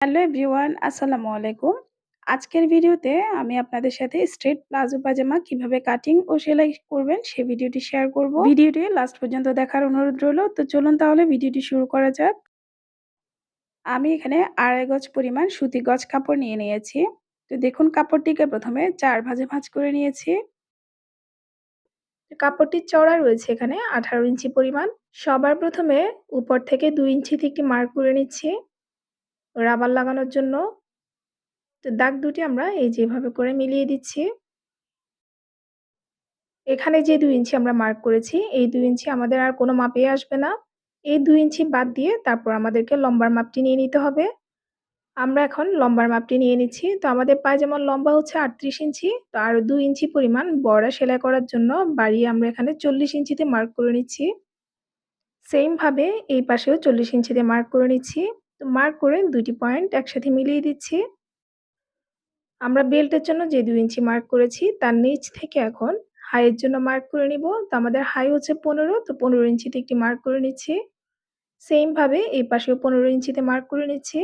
Hello everyone, আসসালামু আলাইকুম। আজকের ভিডিওতে আমি আপনাদের সাথে স্ট্রেট প্লাজো পাজামা কীভাবে কাটিং ও সেলাই করবেন সে ভিডিওটি শেয়ার করব। ভিডিওটি লাস্ট পর্যন্ত দেখার অনুরোধ রইল, তো চলুন তাহলে ভিডিওটি শুরু করা যাক। আমি এখানে আড়াই গজ পরিমাণ সুতি গজ কাপড় নিয়ে নিয়েছি। তো দেখুন কাপড়টিকে প্রথমে চার ভাজে ভাঁজ করে নিয়েছি। কাপড়টির চওড়া রয়েছে এখানে আঠারো ইঞ্চি পরিমাণ। সবার প্রথমে উপর থেকে দুই ইঞ্চিতে একটি মার্ক করে নিচ্ছি। রাবার লাগানোর জন্য তো দাগ দুটি আমরা এই যেভাবে করে মিলিয়ে দিচ্ছি। এখানে যে দুই ইঞ্চি আমরা মার্ক করেছি, এই দুই ইঞ্চি আমাদের আর কোনো মাপে আসবে না। এই দুই ইঞ্চি বাদ দিয়ে তারপর আমাদেরকে লম্বার মাপটি নিয়ে নিতে হবে। আমরা এখন লম্বার মাপটি নিয়ে নিচ্ছি। তো আমাদের পায়ে যেমন লম্বা হচ্ছে আটত্রিশ ইঞ্চি, তো আরও দুই ইঞ্চি পরিমাণ বড়া সেলাই করার জন্য বাড়িয়ে আমরা এখানে চল্লিশ ইঞ্চিতে মার্ক করে নিচ্ছি। সেমভাবে এই পাশেও চল্লিশ ইঞ্চিতে মার্ক করে নিচ্ছি। তো মার্ক করে দুটি পয়েন্ট একসাথে মিলিয়ে দিচ্ছি। আমরা বেল্টের জন্য যে দুই ইঞ্চি মার্ক করেছি, তার নিচ থেকে এখন হাইয়ের জন্য মার্ক করে নিব। তো আমাদের হাই হচ্ছে পনেরো, তো পনেরো ইঞ্চিতে একটি মার্ক করে নিচ্ছি। সেমভাবে এই পাশেও পনেরো ইঞ্চিতে মার্ক করে নিচ্ছি।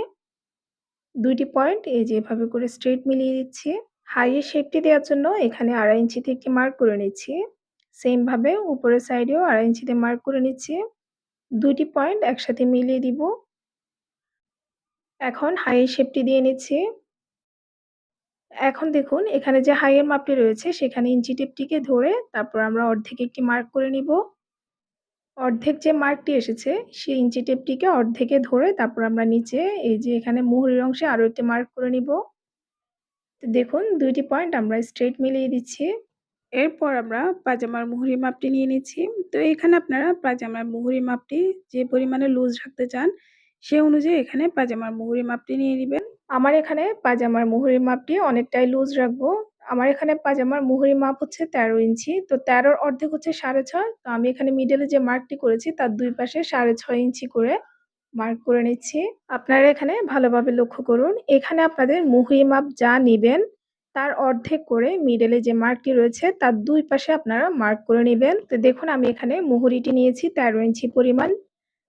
দুইটি পয়েন্ট এই যে এভাবে করে স্ট্রেট মিলিয়ে দিচ্ছি। হাইয়ের শেপটি দেওয়ার জন্য এখানে আড়াই ইঞ্চিতে একটি মার্ক করে নিচ্ছি। সেমভাবে উপরের সাইডেও আড়াই ইঞ্চিতে মার্ক করে নিচ্ছি। দুইটি পয়েন্ট একসাথে মিলিয়ে দিব। এখন হাইয়ের শেপটি দিয়ে নিচ্ছি। এখন দেখুন, এখানে যে হাইয়ের মাপটি রয়েছে, সেখানে ইঞ্চি টেপটিকে ধরে তারপর আমরা অর্ধেক একটি মার্ক করে নিব। অর্ধেক যে মার্কটি এসেছে, সেই ইঞ্চি টেপটিকে অর্ধেকে ধরে তারপর আমরা নিচে এই যে এখানে মুহুরির অংশে আরও একটি মার্ক করে নিব। তো দেখুন, দুইটি পয়েন্ট আমরা স্ট্রেট মিলিয়ে দিচ্ছি। এরপর আমরা পাজামার মুহুরি মাপটি নিয়ে নিচ্ছি। তো এখানে আপনারা পাজামার মুহুরি মাপটি যে পরিমাণে লুজ রাখতে চান সে অনুযায়ী এখানে পাজামার মুহুরি মাপটি নিয়ে নেবেন আমার এখানে পাজামার মুহুরির মাপটি অনেকটাই লুজ রাখব। আমার এখানে পাজামার মুহুরি মাপ হচ্ছে তেরো ইঞ্চি। তো তেরোর অর্ধেক হচ্ছে সাড়ে ছয়। তো আমি এখানে মিডলে যে মার্কটি করেছি, তার দুই পাশে সাড়ে ছয় ইঞ্চি করে মার্ক করে নিচ্ছি। আপনারা এখানে ভালোভাবে লক্ষ্য করুন। এখানে আপনাদের মুহুরি মাপ যা নেবেন, তার অর্ধেক করে মিডলে যে মার্কটি রয়েছে, তার দুই পাশে আপনারা মার্ক করে নেবেন। তো দেখুন, আমি এখানে মুহুরিটি নিয়েছি তেরো ইঞ্চি পরিমাণ।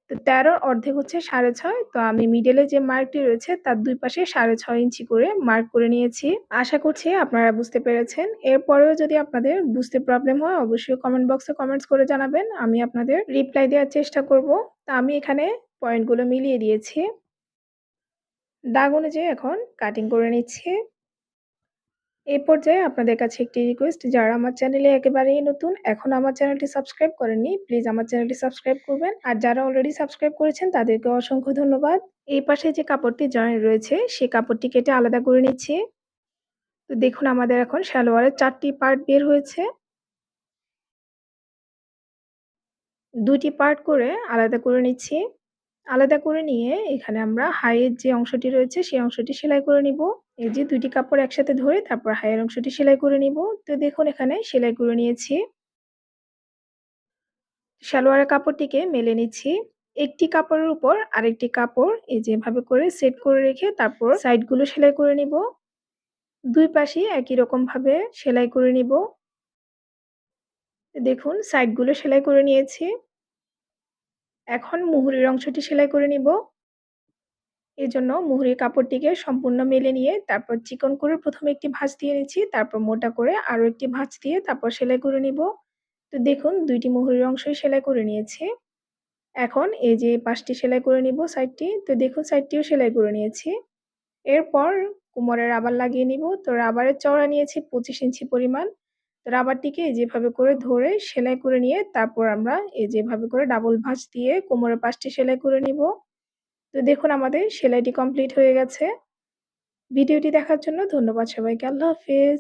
তো তেরোর অর্ধেক হচ্ছে সাড়ে ছয়। তো আমি মিডলে যে মার্কটি রয়েছে, তার দুই পাশে সাড়ে ছয় ইঞ্চি করে মার্ক করে নিয়েছি। আশা করছি আপনারা বুঝতে পেরেছেন। এরপরেও যদি আপনাদের বুঝতে প্রবলেম হয়, অবশ্যই কমেন্ট বক্সে কমেন্টস করে জানাবেন। আমি আপনাদের রিপ্লাই দেওয়ার চেষ্টা করব। তা আমি এখানে পয়েন্টগুলো মিলিয়ে দিয়েছি। দাগ অনুযায়ী এখন কাটিং করে নিচ্ছি। এই পর্যায়ে আপনাদের কাছে একটি রিকোয়েস্ট যারা আমার চ্যানেলে একেবারেই নতুন, এখন আমার চ্যানেলটি সাবস্ক্রাইব করেননি প্লিজ আমার চ্যানেলটি সাবস্ক্রাইব করবেন। আর যারা অলরেডি সাবস্ক্রাইব করেছেন তাদেরকে অসংখ্য ধন্যবাদ। এই পাশে যে কাপড়টি জয়েন রয়েছে, সেই কাপড়টি কেটে আলাদা করে নিচ্ছি। তো দেখুন, আমাদের এখন সালোয়ারের চারটি পার্ট বের হয়েছে। দুটি পার্ট করে আলাদা করে নিচ্ছি। আলাদা করে নিয়ে এখানে আমরা হাইয়ের যে অংশটি রয়েছে, সেই অংশটি সেলাই করে নিব। এই যে দুইটি কাপড় একসাথে ধরে তারপর হাইয়ের অংশটি সেলাই করে নিব। তো দেখুন এখানে সেলাই করে নিয়েছি। সালোয়ারের কাপড়টিকে মেলে নিচ্ছি। একটি কাপড়ের উপর আরেকটি কাপড় এই যেভাবে করে সেট করে রেখে তারপর সাইডগুলো সেলাই করে নিব। দুই পাশে একই রকম ভাবে সেলাই করে নিব। দেখুন সাইডগুলো সেলাই করে নিয়েছি। এখন মুহুরির অংশটি সেলাই করে নিব। এই জন্য মুহুরির কাপড়টিকে সম্পূর্ণ মেলে নিয়ে তারপর চিকন করে প্রথমে একটি ভাঁজ দিয়ে নিচ্ছি, তারপর মোটা করে আরও একটি ভাঁজ দিয়ে তারপর সেলাই করে নিব। তো দেখুন, দুইটি মুহুরির অংশই সেলাই করে নিয়েছি। এখন এই যে পাশটি সেলাই করে নিব সাইডটি, তো দেখুন সাইডটিও সেলাই করে নিয়েছি। এরপর কোমরের রাবার লাগিয়ে নিব। তো রাবারের চওড়া নিয়েছি পঁচিশ ইঞ্চি পরিমাণ। তো রাবারটিকে যেভাবে করে ধরে সেলাই করে নিয়ে তারপর আমরা এই যেভাবে করে ডাবল ভাঁজ দিয়ে কোমরের পাশটি সেলাই করে নিব। তো দেখুন আমাদের সেলাইটি কমপ্লিট হয়ে গেছে। ভিডিওটি দেখার জন্য ধন্যবাদ সবাইকে। আল্লাহ হাফেজ।